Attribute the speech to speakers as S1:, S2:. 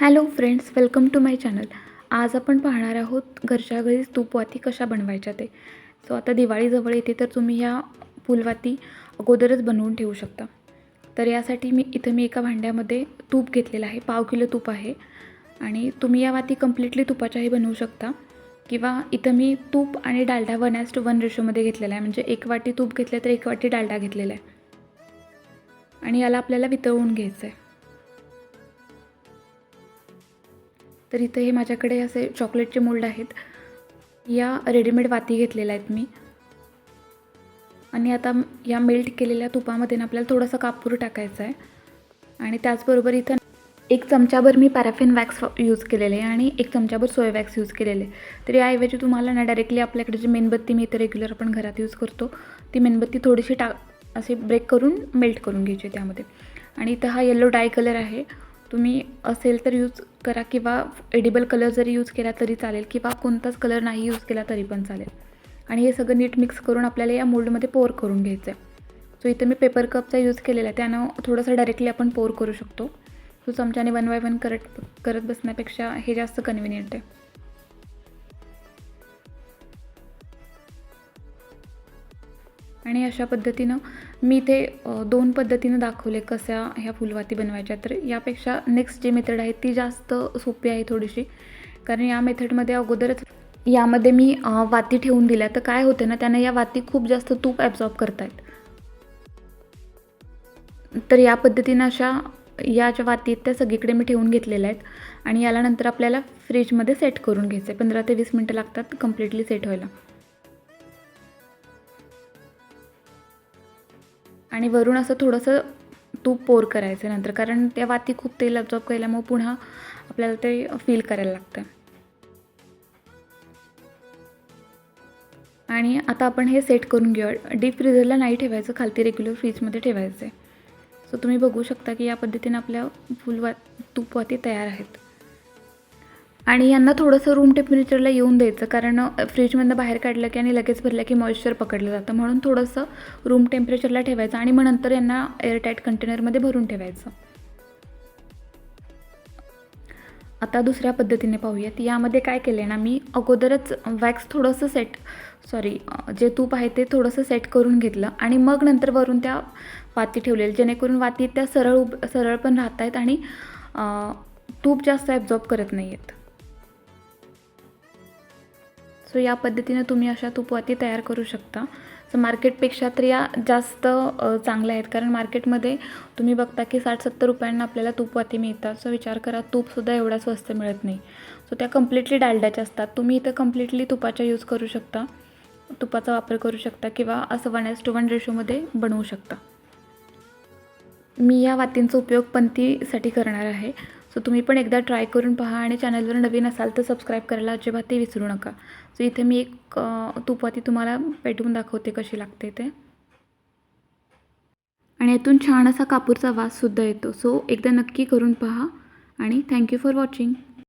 S1: Hello friends welcome to my channel. आज आपण पाहणार आहोत घरच्या घरीच तूपवाती कशा बनवायच्या ते. सो आता दिवाळीजवळ येते तर तुम्ही ह्या फुलवाती अगोदरच बनवून ठेवू शकता. तर यासाठी मी इथं मी एका भांड्यामध्ये तूप घेतलेलं आहे. पाव किलो तूप आहे. आणि तुम्ही या वाती कम्प्लिटली तुपाच्याही बनवू शकता. किंवा इथं मी तूप आणि Dalda one is to one रेशोमध्ये घेतलेला आहे. म्हणजे एक वाटी तूप घेतलं तर एक वाटी डालडा घेतलेला आहे. आणि याला आपल्याला वितळवून घ्यायचं आहे. तर इथे हे माझ्याकडे असे चॉकलेटचे मोल्ड आहेत. या रेडीमेड वाती घेतलेल्या आहेत मी. आणि आता या मेल्ट केलेल्या तुपामध्ये ना आपल्याला थोडासा कापूर टाकायचा आहे. आणि त्याचबरोबर इथं एक चमचाभर मी पॅराफिन वॅक्स यूज केलेले आहे आणि एक चमचाभर सोया वॅक्स यूज केलेले तर याऐवजी तुम्हाला ना डायरेक्टली आपल्याकडे जी मेणबत्ती मी इथं रेग्युलर आपण घरात यूज करतो ती मेणबत्ती थोडीशी टा अशी ब्रेक करून मेल्ट करून घ्यायची त्यामध्ये. आणि इथं हा येल्लो डाय कलर आहे. तुम्ही असेल तर यूज करा किंवा एडिबल कलर जरी यूज केला तरी चालेल किंवा कोणताच कलर नाही यूज केला तरी पण चालेल. आणि हे सगळं नीट मिक्स करून आपल्याला या मोल्डमध्ये पोर करून घ्यायचं आहे सो इथं मी पेपर कपचा यूज केलेला आहे. त्यानं थोडंसं डायरेक्टली आपण पोर करू शकतो. सो चमच्याने वन बाय वन करत करत बसण्यापेक्षा हे जास्त कन्व्हिनियंट आहे. आणि अशा पद्धतीनं मी ते दोन पद्धतीनं दाखवले कशा ह्या फुलवाती बनवायच्या. तर यापेक्षा नेक्स्ट जी मेथड आहे ती जास्त सोपी आहे थोडीशी. कारण या मेथडमध्ये अगोदरच यामध्ये मी वाती ठेवून दिल्या. तर काय होतं ना त्यानं या वाती खूप जास्त तूप ॲब्झॉर्ब करतायत. तर या पद्धतीनं अशा या ज्या वाती आहेत त्या सगळीकडे मी ठेवून घेतलेल्या आहेत. आणि याला नंतर आपल्याला फ्रीजमध्ये सेट करून घ्यायचं आहे पंधरा ते वीस मिनटं लागतात कम्प्लिटली सेट व्हायला. आणि वरून असं थोडंसं तूप पोर करायचं नंतर कारण त्या वाती खूप तेल अब्झॉर्ब केल्यामुळे पुन्हा आपल्याला ते फील करायला लागतं. आणि आता आपण हे सेट करून घेऊया. डीप फ्रीझरला नाही ठेवायचं खालती रेग्युलर फ्रीजमध्ये ठेवायचं आहे सो तुम्ही बघू शकता की या पद्धतीने आपल्या फुलवा तूपवाती तयार आहेत. आणि यांना थोडंसं रूम टेम्परेचरला येऊन द्यायचं. कारण फ्रीजमधनं बाहेर काढलं की आणि लगेच भरलं की मॉइश्चर पकडलं जातं. म्हणून थोडंसं रूम टेम्परेचरला ठेवायचं आणि मग नंतर यांना एअरटाईट कंटेनरमध्ये भरून ठेवायचं. आता दुसऱ्या पद्धतीने पाहूयात. यामध्ये काय केलं आहे ना मी अगोदरच वॅक्स थोडंसं सेट सॉरी जे तूप आहे ते थोडंसं सेट करून घेतलं आणि मग नंतर वरून त्या वाती ठेवलेल्या जेणेकरून वाती त्या सरळ उब सरळ पण राहत आहेत आणि तूप जास्त ॲब्झॉर्ब करत नाही आहेत सो या पद्धतीने तुम्ही अशा तुपवाती तयार करू शकता. सो मार्केटपेक्षा तर या जास्त चांगल्या आहेत. कारण मार्केटमध्ये तुम्ही बघता की साठ सत्तर रुपयांना आपल्याला तुपवाती मिळतात. सो विचार करा तूपसुद्धा एवढा स्वस्त मिळत नाही. सो त्या कम्प्लिटली डालड्याच्या असतात. तुम्ही इथं कम्प्लिटली तुपाच्या यूज करू शकता. तुपाचा वापर करू शकता किंवा असं वन एस टू वन रेशोमध्ये बनवू शकता. मी या वातींचा उपयोग पंथीसाठी करणार आहे. सो तुम्ही पण एकदा ट्राय करून पहा आणि चॅनलवर नवीन असाल तर सबस्क्राईब करायला अजिबातही विसरू नका. सो इथे मी एक तुपाती तुम्हाला पेटवून दाखवते कशी लागते ते. आणि यातून छान असा कापूरचा वाससुद्धा येतो. सो एकदा नक्की करून पहा आणि थँक्यू फॉर वॉचिंग